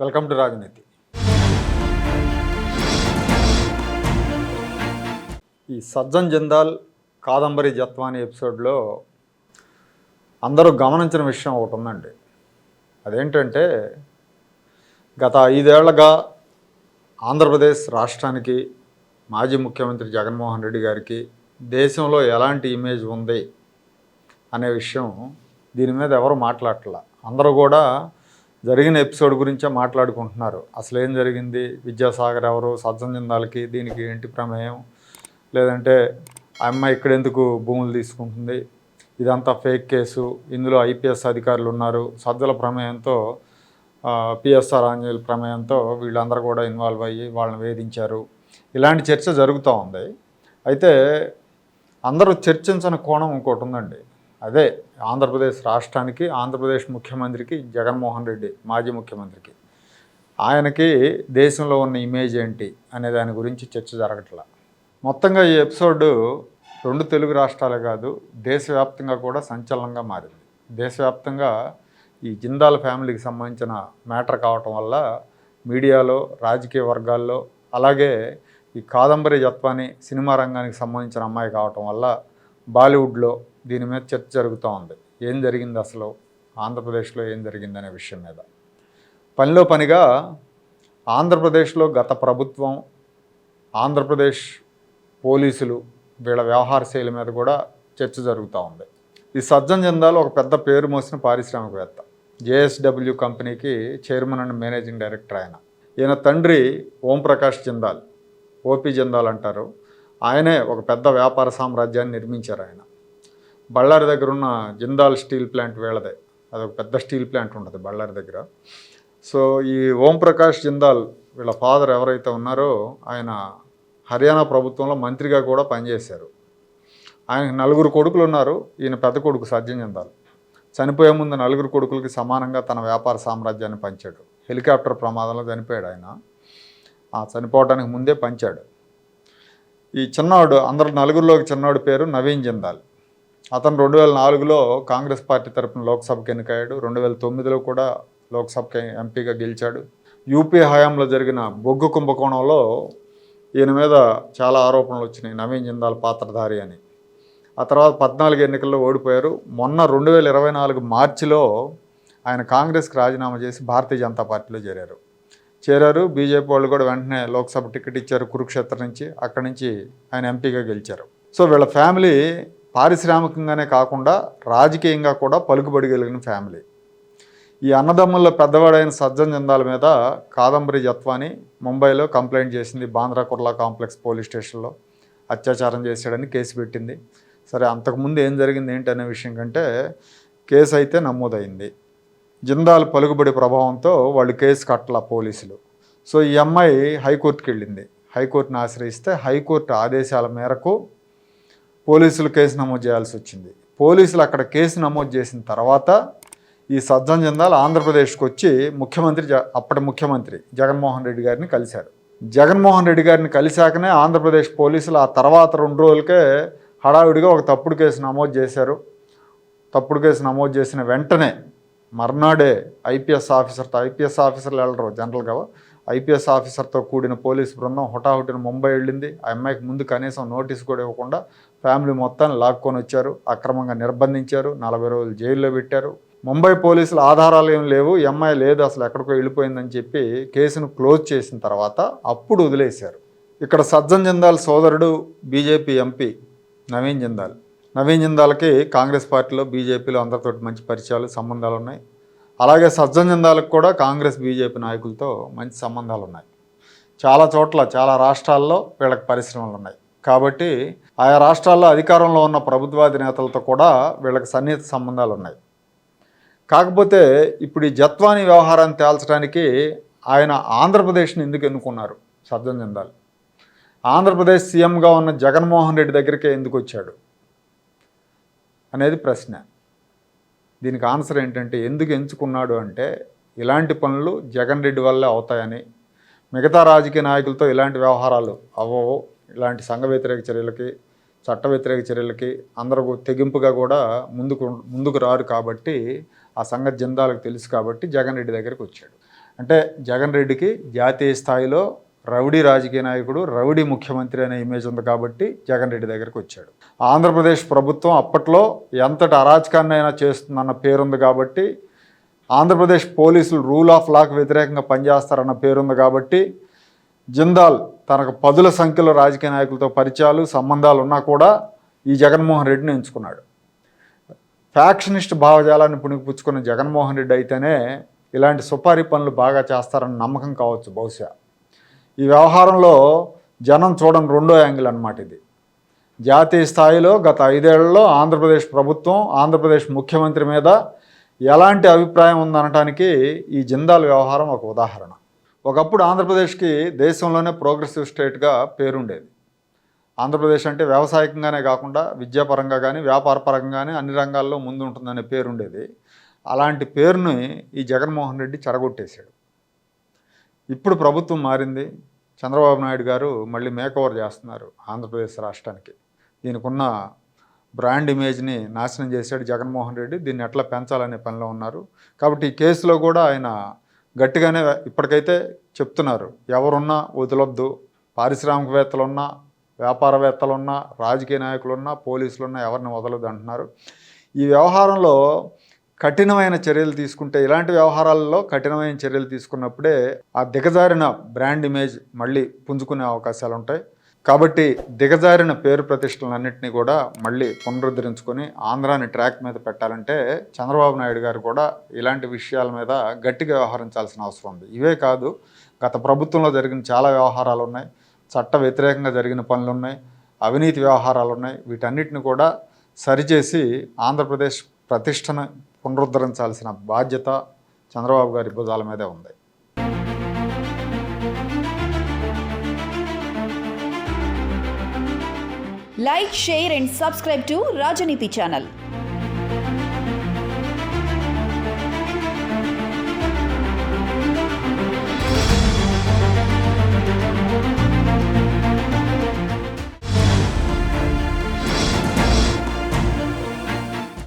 Welcome to రాజనీతి. ఈ సజ్జన్ జిందాల్ కాదంబరి జత్వాని ఎపిసోడ్లో అందరూ గమనించిన విషయం ఒకటి ఉందండి. అదేంటంటే గత ఐదేళ్ళగా ఆంధ్రప్రదేశ్ రాష్ట్రానికి మాజీ ముఖ్యమంత్రి జగన్మోహన్ రెడ్డి గారికి దేశంలో ఎలాంటి ఇమేజ్ ఉంది అనే విషయం దీని మీద ఎవరు మాట్లాడట్లా? అందరూ కూడా జరిగిన ఎపిసోడ్ గురించే మాట్లాడుకుంటున్నారు. అసలు ఏం జరిగింది? విద్యాసాగర్ ఎవరు? సజ్జన్ జిందాల్కి దీనికి ఏంటి ప్రమేయం? లేదంటే ఆ అమ్మాయి ఇక్కడ ఎందుకు భూములు తీసుకుంటుంది? ఇదంతా ఫేక్ కేసు. ఇందులో ఐపీఎస్ అధికారులు ఉన్నారు. సజ్జల ప్రమేయంతో పిఎస్ఆర్ ఆంజనేయుల ప్రమేయంతో వీళ్ళందరూ కూడా ఇన్వాల్వ్ అయ్యి వాళ్ళని వేధించారు. ఇలాంటి చర్చ జరుగుతూ ఉంది. అయితే అందరూ చర్చించని కోణం ఇంకోటి ఉందండి. అదే ఆంధ్రప్రదేశ్ రాష్ట్రానికి ఆంధ్రప్రదేశ్ ముఖ్యమంత్రికి జగన్మోహన్ రెడ్డి మాజీ ముఖ్యమంత్రికి. ఆయనకి దేశంలో ఉన్న ఇమేజ్ ఏంటి అనే దాని గురించి చర్చ జరగట్లా. మొత్తంగా ఈ ఎపిసోడ్ రెండు తెలుగు రాష్ట్రాలే కాదు దేశవ్యాప్తంగా కూడా సంచలనంగా మారింది. దేశవ్యాప్తంగా ఈ జిందాల్ ఫ్యామిలీకి సంబంధించిన మ్యాటర్ కావటం వల్ల మీడియాలో రాజకీయ వర్గాల్లో అలాగే ఈ కాదంబరి జత్వాని సినిమా రంగానికి సంబంధించిన అమ్మాయి కావటం వల్ల బాలీవుడ్లో దీని మీద చర్చ జరుగుతూ ఉంది. ఏం జరిగింది అసలు? ఆంధ్రప్రదేశ్లో ఏం జరిగిందనే విషయం మీద. పనిలో పనిగా ఆంధ్రప్రదేశ్లో గత ప్రభుత్వం ఆంధ్రప్రదేశ్ పోలీసులు వీళ్ళ వ్యవహార శైలి మీద కూడా చర్చ జరుగుతూ ఉంది. ఈ సజ్జన్ జిందాల్ ఒక పెద్ద పేరు మోసిన పారిశ్రామికవేత్త. జేఎస్డబ్ల్యూ కంపెనీకి చైర్మన్ అండ్ మేనేజింగ్ డైరెక్టర్ ఆయన. ఈయన తండ్రి ఓంప్రకాష్ జిందాల్ ఓపీ జిందాల్ అంటారు. ఆయనే ఒక పెద్ద వ్యాపార సామ్రాజ్యాన్ని నిర్మించారు ఆయన. బళ్ళారి దగ్గర ఉన్న జిందాల్ స్టీల్ ప్లాంట్ వీళ్ళదే అదొక పెద్ద స్టీల్ ప్లాంట్ ఉంటుంది బళ్ళారి దగ్గర. సో ఈ ఓంప్రకాష్ జిందాల్ వీళ్ళ ఫాదర్ ఎవరైతే ఉన్నారో ఆయన హర్యానా ప్రభుత్వంలో మంత్రిగా కూడా పనిచేశారు. ఆయనకు నలుగురు కొడుకులు ఉన్నారు. ఈయన పెద్ద కొడుకు సజ్జన్ జిందాల్. చనిపోయే ముందు నలుగురు కొడుకులకి సమానంగా తన వ్యాపార సామ్రాజ్యాన్ని పంచాడు. హెలికాప్టర్ ప్రమాదంలో చనిపోయాడు ఆయన. చనిపోవడానికి ముందే పంచాడు. ఈ చిన్నవాడు అందరు నలుగురిలోకి చిన్నవాడి పేరు నవీన్ జిందాల్. అతను రెండు వేల నాలుగులో కాంగ్రెస్ పార్టీ తరపున లోక్సభకి ఎన్నికయ్యాడు. రెండు వేల తొమ్మిదిలో కూడా లోక్సభకి ఎంపీగా గెలిచాడు. యూపీ హయాంలో జరిగిన బొగ్గు కుంభకోణంలో ఈయన మీద చాలా ఆరోపణలు వచ్చినాయి. నవీన్ జిందాల్ పాత్రధారి అని. ఆ తర్వాత పద్నాలుగు ఎన్నికల్లో ఓడిపోయారు. మొన్న రెండు వేల ఇరవై నాలుగు మార్చిలో ఆయన కాంగ్రెస్కి రాజీనామా చేసి భారతీయ జనతా పార్టీలో చేరారు. చేరారు. బీజేపీ వాళ్ళు కూడా వెంటనే లోక్సభ టికెట్ ఇచ్చారు కురుక్షేత్ర నుంచి. అక్కడి నుంచి ఆయన ఎంపీగా గెలిచారు. సో వీళ్ళ ఫ్యామిలీ పారిశ్రామికంగానే కాకుండా రాజకీయంగా కూడా పలుకుబడి కలిగిన ఫ్యామిలీ. ఈ అన్నదమ్ముల్లో పెద్దవాడైన సజ్జన్ జందాల మీద కాదంబరి జత్వాని ముంబైలో కంప్లైంట్ చేసింది. బాంద్రా కుర్లా కాంప్లెక్స్ పోలీస్ స్టేషన్లో అత్యాచారం చేశాడని కేసు పెట్టింది. సరే అంతకుముందు ఏం జరిగింది ఏంటనే విషయం కంటే కేసు అయితే నమోదైంది. జిందాల్ పలుకుబడి ప్రభావంతో వాళ్ళు కేసు కట్టల పోలీసులు. సో ఈ అమ్మాయి హైకోర్టుకి వెళ్ళింది హైకోర్టుని ఆశ్రయిస్తే హైకోర్టు ఆదేశాల మేరకు పోలీసులు కేసు నమోదు చేయాల్సి వచ్చింది. పోలీసులు అక్కడ కేసు నమోదు చేసిన తర్వాత ఈ సజ్జన్ జిందాల్ ఆంధ్రప్రదేశ్కి వచ్చి ముఖ్యమంత్రి జ అప్పటి ముఖ్యమంత్రి జగన్మోహన్ రెడ్డి గారిని కలిశారు జగన్మోహన్ రెడ్డి గారిని కలిశాకనే ఆంధ్రప్రదేశ్ పోలీసులు ఆ తర్వాత రెండు రోజులకే హడావిడిగా ఒక తప్పుడు కేసు నమోదు చేశారు. తప్పుడు కేసు నమోదు చేసిన వెంటనే మర్నాడే ఐపీఎస్ ఆఫీసర్తో ఐపీఎస్ ఆఫీసర్లు వెళ్ళరు జనరల్గా ఐపీఎస్ ఆఫీసర్తో కూడిన పోలీస్ బృందం హుటాహుటిన ముంబై వెళ్ళింది. ఆ అమ్మాయికి ముందు కనీసం నోటీస్ కూడా ఇవ్వకుండా ఫ్యామిలీ మొత్తాన్ని లాక్కొని వచ్చారు. అక్రమంగా నిర్బంధించారు. నలభై రోజులు జైల్లో పెట్టారు. ముంబై పోలీసులు ఆధారాలు ఏం లేవు. ఈ అమ్మాయి లేదు అసలు ఎక్కడికో వెళ్ళిపోయిందని చెప్పి కేసును క్లోజ్ చేసిన తర్వాత అప్పుడు వదిలేశారు. ఇక్కడ సజ్జన్ జిందాల్ సోదరుడు బీజేపీ ఎంపీ నవీన్ జిందాల్. నవీన్ జిందాల్కి కాంగ్రెస్ పార్టీలో బీజేపీలో అందరితో మంచి పరిచయాలు సంబంధాలు ఉన్నాయి. అలాగే సజ్జన్ జిందాల్కి కూడా కాంగ్రెస్ బీజేపీ నాయకులతో మంచి సంబంధాలు ఉన్నాయి. చాలా చోట్ల చాలా రాష్ట్రాల్లో వీళ్ళకి పరిశ్రమలు ఉన్నాయి. కాబట్టి ఆయా రాష్ట్రాల్లో అధికారంలో ఉన్న ప్రభుత్వాది నేతలతో కూడా వీళ్ళకి సన్నిహిత సంబంధాలు ఉన్నాయి. కాకపోతే ఇప్పుడు ఈ జత్వాని వ్యవహారాన్ని తేల్చడానికి ఆయన ఆంధ్రప్రదేశ్ని ఎందుకు ఎన్నుకున్నారు సజ్జన్ జిందాల్? ఆంధ్రప్రదేశ్ సీఎంగా ఉన్న జగన్మోహన్ రెడ్డి దగ్గరికే ఎందుకు వచ్చాడు? అనేది ప్రశ్న. దీనికి ఆన్సర్ ఏంటంటే ఎందుకు ఎంచుకున్నాడు అంటే ఇలాంటి పనులు జగన్ రెడ్డి వల్లే అవుతాయని. మిగతా రాజకీయ నాయకులతో ఇలాంటి వ్యవహారాలు అవ్వవు. ఇలాంటి సంఘ వ్యతిరేక చర్యలకి చట్ట వ్యతిరేక చర్యలకి అందరూ తెగింపుగా కూడా ముందుకు ముందుకు రారు కాబట్టి ఆ సంగతి జిందాలకు తెలుసు కాబట్టి జగన్ రెడ్డి దగ్గరికి వచ్చాడు. అంటే జగన్ రెడ్డికి జాతీయ స్థాయిలో రౌడీ రాజకీయ నాయకుడు రౌడీ ముఖ్యమంత్రి అనే ఇమేజ్ ఉంది కాబట్టి జగన్ రెడ్డి దగ్గరికి వచ్చాడు. ఆంధ్రప్రదేశ్ ప్రభుత్వం అప్పట్లో ఎంతటి అరాచకాన్నైనా చేస్తుందన్న పేరుంది కాబట్టి ఆంధ్రప్రదేశ్ పోలీసులు రూల్ ఆఫ్ లాకు వ్యతిరేకంగా పనిచేస్తారన్న పేరుంది కాబట్టి జిందాల్ తనకు పదుల సంఖ్యలో రాజకీయ నాయకులతో పరిచయాలు సంబంధాలు ఉన్నా కూడా ఈ జగన్మోహన్ రెడ్డిని ఎంచుకున్నాడు. ఫ్యాక్షనిస్ట్ భావజాలాన్ని పుణికిపుచ్చుకున్న జగన్మోహన్ రెడ్డి అయితేనే ఇలాంటి సుపారీ పనులు బాగా చేస్తారన్న నమ్మకం కావచ్చు బహుశా. ఈ వ్యవహారంలో జనం చూడని రెండో యాంగిల్ అన్నమాట ఇది. జాతీయ స్థాయిలో గత ఐదేళ్ళలో ఆంధ్రప్రదేశ్ ప్రభుత్వం ఆంధ్రప్రదేశ్ ముఖ్యమంత్రి మీద ఎలాంటి అభిప్రాయం ఉందనటానికి ఈ జిందాల్ వ్యవహారం ఒక ఉదాహరణ. ఒకప్పుడు ఆంధ్రప్రదేశ్కి దేశంలోనే ప్రోగ్రెసివ్ స్టేట్గా పేరుండేది. ఆంధ్రప్రదేశ్ అంటే వ్యవసాయకంగానే కాకుండా విద్యాపరంగా కానీ వ్యాపారపరంగా కానీ అన్ని రంగాల్లో ముందు ఉంటుందనే పేరుండేది. అలాంటి పేరుని ఈ జగన్మోహన్ రెడ్డి చెడగొట్టేశాడు ఇప్పుడు ప్రభుత్వం మారింది. చంద్రబాబు నాయుడు గారు మళ్ళీ మేకోవర్ చేస్తున్నారు ఆంధ్రప్రదేశ్ రాష్ట్రానికి. దీనికి ఉన్న బ్రాండ్ ఇమేజ్ని నాశనం చేశాడు జగన్మోహన్ రెడ్డి. దీన్ని ఎట్లా పెంచాలనే పనిలో ఉన్నారు. కాబట్టి ఈ కేసులో కూడా ఆయన గట్టిగానే ఇప్పటికైతే చెప్తున్నారు. ఎవరున్నా వదలొద్దు. పారిశ్రామికవేత్తలున్నా వ్యాపారవేత్తలున్నా రాజకీయ నాయకులున్నా పోలీసులున్నా ఎవరిని వదలొద్దు అంటున్నారు. ఈ వ్యవహారంలో కఠినమైన చర్యలు తీసుకుంటే ఇలాంటి వ్యవహారాల్లో కఠినమైన చర్యలు తీసుకున్నప్పుడే ఆ దిగజారిన బ్రాండ్ ఇమేజ్ మళ్ళీ పుంజుకునే అవకాశాలు ఉంటాయి కాబట్టి దిగజారిన పేరు ప్రతిష్టలన్నింటినీ కూడా మళ్ళీ పునరుద్ధరించుకొని ఆంధ్రాని ట్రాక్ మీద పెట్టాలంటే చంద్రబాబు నాయుడు గారు కూడా ఇలాంటి విషయాల మీద గట్టిగా వ్యవహరించాల్సిన అవసరం ఉంది. ఇవే కాదు గత ప్రభుత్వంలో జరిగిన చాలా వ్యవహారాలు ఉన్నాయి చట్ట వ్యతిరేకంగా జరిగిన పనులు ఉన్నాయి అవినీతి వ్యవహారాలు ఉన్నాయి వీటన్నిటిని కూడా సరిచేసి ఆంధ్రప్రదేశ్ ప్రతిష్టను పునరుద్ధరించాల్సిన బాధ్యత చంద్రబాబు గారి భుజాల మీదే ఉంది. Like share and subscribe to Rajaneethi channel